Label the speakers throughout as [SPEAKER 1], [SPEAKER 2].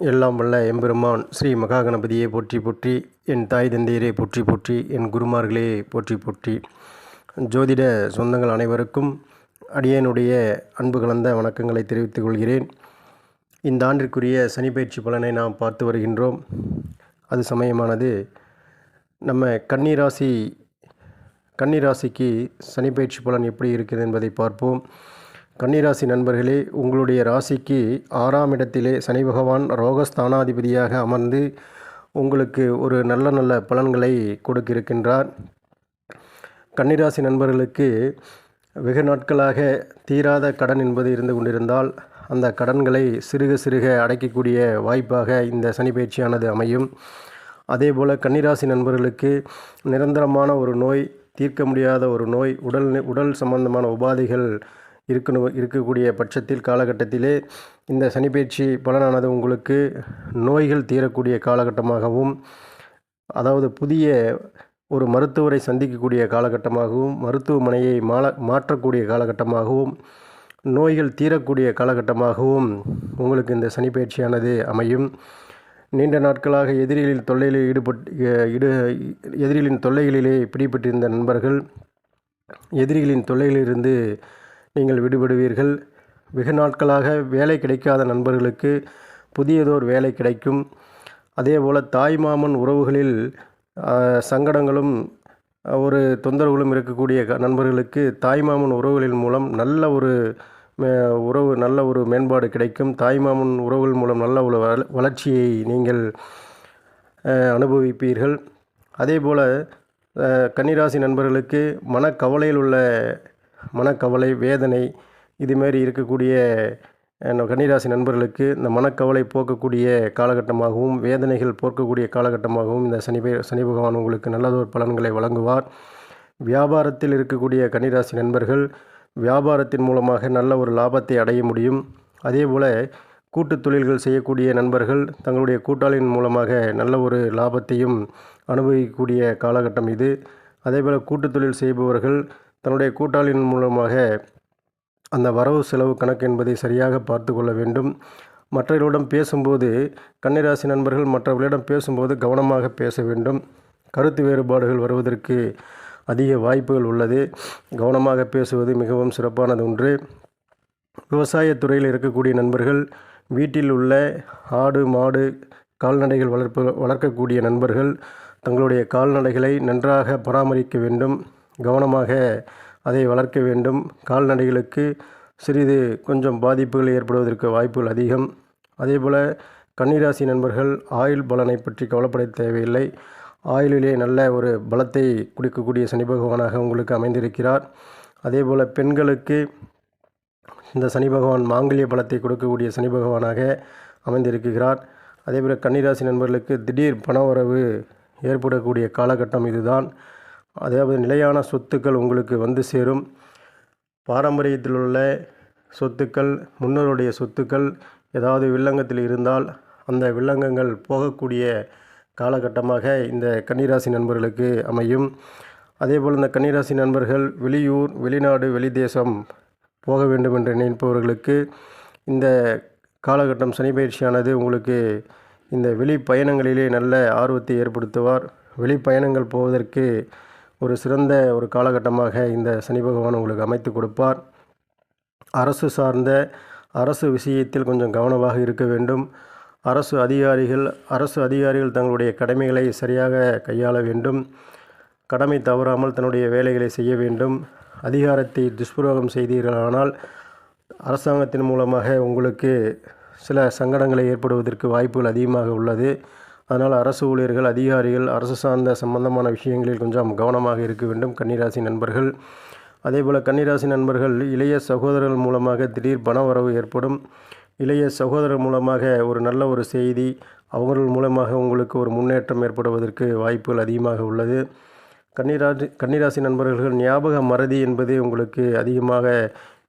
[SPEAKER 1] எல்லாம் வல்ல எம்பெருமான் ஸ்ரீ மகாகணபதியை போற்றி போற்றி என் தாய் தந்தையரே போற்றி போற்றி என் குருமார்களே போற்றி போற்றி. ஜோதிட சொந்தங்கள் அனைவருக்கும் அடியேனுடைய அன்பு கலந்த வணக்கங்களை தெரிவித்துக் கொள்கிறேன். இந்த ஆண்டிற்குரிய சனிப்பயிற்சி பலனை நாம் பார்த்து வருகின்றோம். அது சமயமானது நம்ம கன்னிராசி கன்னிராசிக்கு சனிப்பயிற்சி பலன் எப்படி இருக்குது என்பதை பார்ப்போம். கன்னிராசி நண்பர்களே உங்களுடைய ராசிக்கு ஆறாம் இடத்திலே சனி பகவான் ரோகஸ்தானாதிபதியாக அமர்ந்து உங்களுக்கு ஒரு நல்ல நல்ல பலன்களை கொடுக்கிருக்கின்றார். கன்னிராசி நண்பர்களுக்கு வெகு நாட்களாக தீராத கடன் என்பது இருந்து கொண்டிருந்தால் அந்த கடன்களை சிறுக சிறுக அடைக்கக்கூடிய வாய்ப்பாக இந்த சனி பயிற்சியானது அமையும். அதேபோல் கன்னிராசி நண்பர்களுக்கு நிரந்தரமான ஒரு நோய் தீர்க்க முடியாத ஒரு நோய் உடல் உடல் சம்பந்தமான உபாதைகள் இருக்கணும் இருக்கக்கூடிய பட்சத்தில் காலகட்டத்திலே இந்த சனிப்பயிற்சி பலனானது உங்களுக்கு நோய்கள் தீரக்கூடிய காலகட்டமாகவும் அதாவது புதிய ஒரு மருத்துவரை சந்திக்கக்கூடிய காலகட்டமாகவும் மருத்துவமனையை மால மாற்றக்கூடிய காலகட்டமாகவும் நோய்கள் தீரக்கூடிய காலகட்டமாகவும் உங்களுக்கு இந்த சனிப்பயிற்சியானது அமையும். நீண்ட நாட்களாக எதிரிகளின் தொல்லையில் ஈடுபட்டு இடு எதிரிகளின் தொல்லைகளிலே பிடிபட்டிருந்த நண்பர்கள் எதிரிகளின் தொல்லையிலிருந்து நீங்கள் விடுபடுவீர்கள். வெகு நாட்களாக வேலை கிடைக்காத நண்பர்களுக்கு புதியதோர் வேலை கிடைக்கும். அதேபோல் தாய்மாமன் உறவுகளில் சங்கடங்களும் ஒரு தொந்தரவுகளும் இருக்கக்கூடிய நண்பர்களுக்கு தாய்மாமன் உறவுகளின் மூலம் நல்ல ஒரு உறவு நல்ல ஒரு மேம்பாடு கிடைக்கும். தாய்மாமன் உறவுகள் மூலம் நல்ல ஒரு வளர்ச்சியை நீங்கள் அனுபவிப்பீர்கள். அதேபோல் கன்னிராசி நண்பர்களுக்கு மனக்கவலையில் உள்ள மனக்கவலை வேதனை இதுமாரி இருக்கக்கூடிய கன்னிராசி நண்பர்களுக்கு இந்த மனக்கவலை போக்கக்கூடிய காலகட்டமாகவும் வேதனைகள் போக்கக்கூடிய காலகட்டமாகவும் இந்த சனி சனி பகவான் உங்களுக்கு நல்லதொரு பலன்களை வழங்குவார். வியாபாரத்தில் இருக்கக்கூடிய கன்னிராசி நண்பர்கள் வியாபாரத்தின் மூலமாக நல்ல ஒரு லாபத்தை அடைய முடியும். அதேபோல் கூட்டு தொழில்கள் செய்யக்கூடிய நண்பர்கள் தங்களுடைய கூட்டாளியின் மூலமாக நல்ல ஒரு லாபத்தையும் அனுபவிக்கக்கூடிய காலகட்டம் இது. அதேபோல் கூட்டு தொழில் செய்பவர்கள் தன்னுடைய கூட்டாளியின் மூலமாக அந்த வரவு செலவு கணக்கு என்பதை சரியாக பார்த்து கொள்ள வேண்டும். மற்றவர்களிடம் பேசும்போது கன்னிராசி நண்பர்கள் மற்றவர்களிடம் பேசும்போது கவனமாக பேச வேண்டும். கருத்து வேறுபாடுகள் வருவதற்கு அதிக வாய்ப்புகள் உள்ளது. கவனமாக பேசுவது மிகவும் சிறப்பானது ஒன்று. விவசாயத்துறையில் இருக்கக்கூடிய நண்பர்கள் வீட்டில் உள்ள ஆடு மாடு கால்நடைகள் வளர்ப்பு வளர்க்கக்கூடிய நண்பர்கள் தங்களுடைய கால்நடைகளை நன்றாக பராமரிக்க வேண்டும். கவனமாக அதை வளர்க்க வேண்டும். கால்நடைகளுக்கு சிறிது கொஞ்சம் பாதிப்புகள் ஏற்படுவதற்கு வாய்ப்புகள் அதிகம். அதேபோல் கன்னிராசி நண்பர்கள் ஆயுள் பலனை பற்றி கவலைப்பட தேவையில்லை. ஆயுளிலே நல்ல ஒரு பலத்தை கொடுக்கக்கூடிய சனி பகவானாக உங்களுக்கு அமைந்திருக்கிறார். அதேபோல் பெண்களுக்கு இந்த சனி பகவான் மாங்கல்ய பலத்தை கொடுக்கக்கூடிய சனி பகவானாக அமைந்திருக்கிறார். அதேபோல் கன்னிராசி நண்பர்களுக்கு திடீர் பணவரவு ஏற்படக்கூடிய காலகட்டம் இதுதான். அதாவது நிலையான சொத்துக்கள் உங்களுக்கு வந்து சேரும். பாரம்பரியத்தில் உள்ள சொத்துக்கள் முன்னோருடைய சொத்துக்கள் ஏதாவது வில்லங்கத்தில் இருந்தால் அந்த வில்லங்கங்கள் போகக்கூடிய காலகட்டமாக இந்த கன்னிராசி நண்பர்களுக்கு அமையும். அதேபோல் இந்த கன்னிராசி நண்பர்கள் வெளியூர் வெளிநாடு வெளிதேசம் போக வேண்டும் என்று நினைப்பவர்களுக்கு இந்த காலகட்டம் சனி பயிற்சியானது உங்களுக்கு இந்த வெளி பயணங்களிலே நல்ல ஆர்வத்தை ஏற்படுத்துவார். வெளி பயணங்கள் போவதற்கு ஒரு சிறந்த ஒரு காலகட்டமாக இந்த சனி பகவான் உங்களுக்கு அமைத்து கொடுப்பார். அரசு சார்ந்த அரசு விஷயத்தில் கொஞ்சம் கவனமாக இருக்க வேண்டும். அரசு அதிகாரிகள் அரசு அதிகாரிகள் தங்களுடைய கடமைகளை சரியாக கையாள வேண்டும். கடமை தவறாமல் தன்னுடைய வேலைகளை செய்ய வேண்டும். அதிகாரத்தை துஷ்பிரயோகம் செய்தீர்களானால் அரசாங்கத்தின் மூலமாக உங்களுக்கு சில சங்கடங்களை ஏற்படுவதற்கு வாய்ப்புகள் அதிகமாக உள்ளது. அதனால் அரசு ஊழியர்கள் அதிகாரிகள் அரசு சார்ந்த சம்பந்தமான விஷயங்களில் கொஞ்சம் கவனமாக இருக்க வேண்டும். கன்னிராசி நண்பர்கள். அதேபோல் கன்னிராசி நண்பர்கள் இளைய சகோதரர்கள் மூலமாக திடீர் பணவரவு ஏற்படும். இளைய சகோதரர் மூலமாக ஒரு நல்ல ஒரு செய்தி அவர்கள் மூலமாக உங்களுக்கு ஒரு முன்னேற்றம் ஏற்படுவதற்கு வாய்ப்புகள் அதிகமாக உள்ளது. கன்னிராசி கன்னிராசி நண்பர்கள் ஞாபக மறதி என்பது உங்களுக்கு அதிகமாக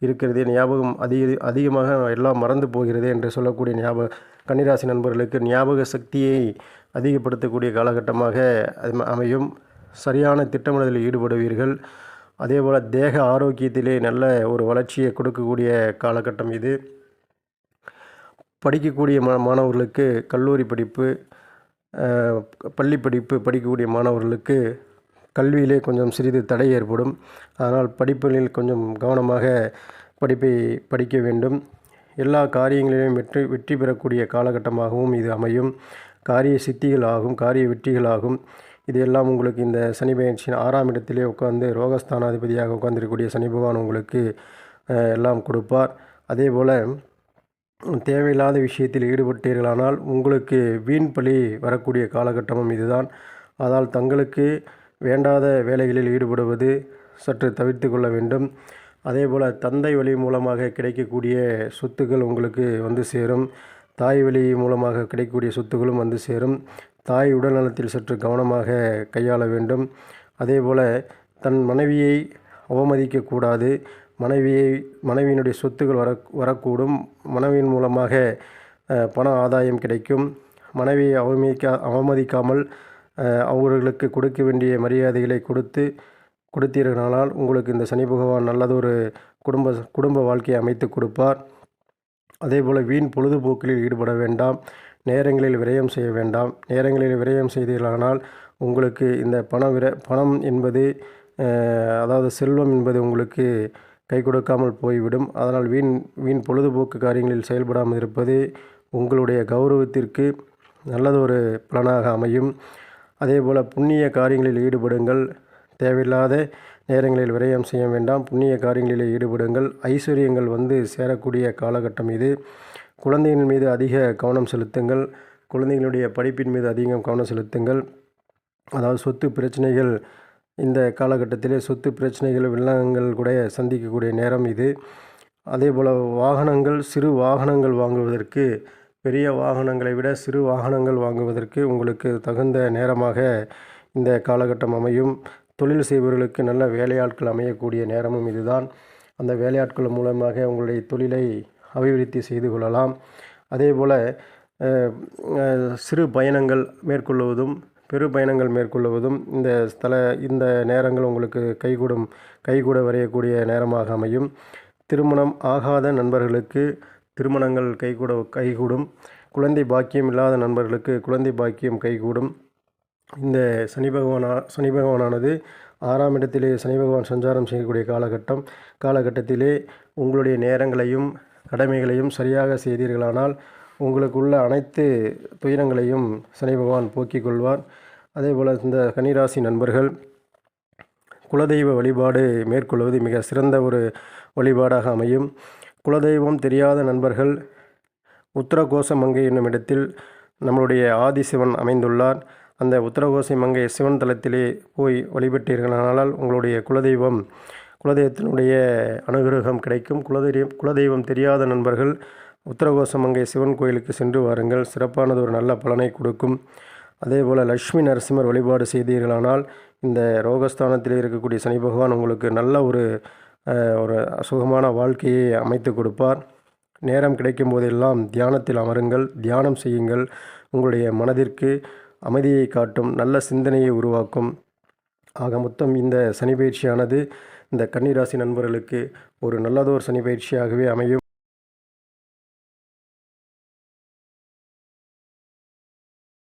[SPEAKER 1] இருக்கிறது. ஞாபகம் அதிக அதிகமாக எல்லாம் மறந்து போகிறது என்று சொல்லக்கூடிய ஞாபக கன்னிராசி நண்பர்களுக்கு ஞாபக சக்தியை அதிகப்படுத்தக்கூடிய காலகட்டமாக அமையும். சரியான திட்டமிடுதலில் ஈடுபடுவீர்கள். அதேபோல் தேக ஆரோக்கியத்திலே நல்ல ஒரு வளர்ச்சியை கொடுக்கக்கூடிய காலகட்டம் இது. படிக்கக்கூடிய மா மாணவர்களுக்கு கல்லூரி படிப்பு பள்ளி படிப்பு படிக்கக்கூடிய மாணவர்களுக்கு கல்வியிலே கொஞ்சம் சிறிது தடை ஏற்படும். அதனால் படிப்புகளில் கொஞ்சம் கவனமாக படிப்பை படிக்க வேண்டும். எல்லா காரியங்களிலும் வெற்றி வெற்றி பெறக்கூடிய காலகட்டமாகவும் இது அமையும். காரிய சித்திகள் ஆகும் காரிய வெற்றிகள் ஆகும் இது எல்லாம் உங்களுக்கு இந்த சனி பயிற்சியின் ஆறாம் இடத்திலே உட்கார்ந்து ரோகஸ்தானாதிபதியாக உட்கார்ந்திருக்கக்கூடிய சனி பகவான் உங்களுக்கு எல்லாம் கொடுப்பார். அதே போல் தேவையில்லாத விஷயத்தில் ஈடுபட்டீர்களானால் உங்களுக்கு வீண் பலி வரக்கூடிய காலகட்டமும் இதுதான். அதால் தங்களுக்கு வேண்டாத வேலைகளில் ஈடுபடுவது சற்று தவிர்த்து கொள்ள வேண்டும். அதே போல் தந்தை வழி மூலமாக கிடைக்கக்கூடிய சொத்துக்கள் உங்களுக்கு வந்து சேரும். தாய் வழி மூலமாக கிடைக்கக்கூடிய சொத்துக்களும் வந்து சேரும். தாய் உடல்நலத்தில் சற்று கவனமாக கையாள வேண்டும். அதே போல் தன் மனைவியை அவமதிக்கக்கூடாது மனைவியை மனைவியினுடைய சொத்துக்கள் வர வரக்கூடும். மனைவியின் மூலமாக பண ஆதாயம் கிடைக்கும். மனைவியை அவமதிக்க அவமதிக்காமல் அவர்களுக்கு கொடுக்க வேண்டிய மரியாதைகளை கொடுத்து கொடுத்தீர்களானால் உங்களுக்கு இந்த சனி பகவான் நல்லதொரு குடும்ப குடும்ப வாழ்க்கையை அமைத்து கொடுப்பார். அதேபோல் வீண் பொழுதுபோக்கில் ஈடுபட வேண்டாம். நேரங்களில் விரயம் செய்ய வேண்டாம். நேரங்களில் விரயம் செய்தீர்களானால் உங்களுக்கு இந்த பண விர பணம் என்பது அதாவது செல்வம் என்பது உங்களுக்கு கை கொடுக்காமல் போய்விடும். அதனால் வீண் வீண் பொழுதுபோக்கு காரியங்களில் செயல்படாமல் இருப்பது உங்களுடைய கௌரவத்திற்கு நல்லதொரு பலனாக அமையும். அதேபோல் புண்ணிய காரியங்களில் ஈடுபடுங்கள். தேவையில்லாத நேரங்களில் விரயம் செய்ய வேண்டாம். புண்ணிய காரியங்களில் ஈடுபடுங்கள். ஐஸ்வர்யங்கள் வந்து சேரக்கூடிய காலகட்டம் இது. குழந்தைகள் மீது அதிக கவனம் செலுத்துங்கள். குழந்தைகளுடைய படிப்பின் மீது அதிகம் கவனம் செலுத்துங்கள். அதாவது சொத்து பிரச்சனைகள் இந்த காலகட்டத்திலே சொத்து பிரச்சனைகள் வில்லங்கங்கள் கூட சந்திக்கக்கூடிய நேரம் இது. அதே போல் வாகனங்கள் சிறு வாகனங்கள் வாங்குவதற்கு பெரிய வாகனங்களை விட சிறு வாகனங்கள் வாங்குவதற்கு உங்களுக்கு தகுந்த நேரமாக இந்த காலகட்டம் அமையும். தொழில் செய்பவர்களுக்கு நல்ல வேலையாட்கள் அமையக்கூடிய நேரமும் இதுதான். அந்த வேலையாட்கள் மூலமாக உங்களுடைய தொழிலை அபிவிருத்தி செய்து கொள்ளலாம். அதே போல் சிறு பயணங்கள் மேற்கொள்வதும் பெரு பயணங்கள் மேற்கொள்வதும் இந்த ஸ்தல இந்த நேரங்கள் உங்களுக்கு கைகூடும் கைகூட வரையக்கூடிய நேரமாக அமையும். திருமணம் ஆகாத நண்பர்களுக்கு திருமணங்கள் கைகூட கைகூடும். குழந்தை பாக்கியம் இல்லாத நண்பர்களுக்கு குழந்தை பாக்கியம் கைகூடும். இந்த சனி பகவானா சனி பகவானானது ஆறாம் இடத்திலே சனி பகவான் சஞ்சாரம் செய்யக்கூடிய காலகட்டம். காலகட்டத்திலே உங்களுடைய நேரங்களையும் கடமைகளையும் சரியாக செய்தீர்களானால் உங்களுக்குள்ள அனைத்து துயரங்களையும் சனி பகவான் போக்கிக் கொள்வார். அதேபோல் இந்த கன்னிராசி நண்பர்கள் குலதெய்வ வழிபாடு மேற்கொள்வது மிக சிறந்த ஒரு வழிபாடாக அமையும். குலதெய்வம் தெரியாத நண்பர்கள் உத்தரகோசமங்கை என்னும் இடத்தில் நம்மளுடைய ஆதிசிவன் அமைந்துள்ளார். அந்த உத்தரகோசி மங்கை சிவன் தலத்திலே போய் வழிபட்டீர்களானால் உங்களுடைய குலதெய்வம் குலதெய்வத்தினுடைய அனுகிரகம் கிடைக்கும். குலதெய்வம் குலதெய்வம் தெரியாத நண்பர்கள் உத்தரகோச மங்கை சிவன் கோயிலுக்கு சென்று வாருங்கள். சிறப்பானது ஒரு நல்ல பலனை கொடுக்கும். அதேபோல் லக்ஷ்மி நரசிம்மர் வழிபாடு செய்தீர்களானால் இந்த ரோகஸ்தானத்தில் இருக்கக்கூடிய சனி பகவான் உங்களுக்கு நல்ல ஒரு ஒரு சுகமான வாழ்க்கையை அமைத்து கொடுப்பார். நேரம் கிடைக்கும் போதெல்லாம் தியானத்தில் அமருங்கள். தியானம் செய்யுங்கள். உங்களுடைய மனதிற்கு அமைதியை காட்டும் நல்ல சிந்தனையை உருவாக்கும். ஆக மொத்தம் இந்த சனி பயிற்சியானது இந்த கன்னிராசி நண்பர்களுக்கு ஒரு நல்லதோர் சனி பயிற்சியாகவே அமையும்.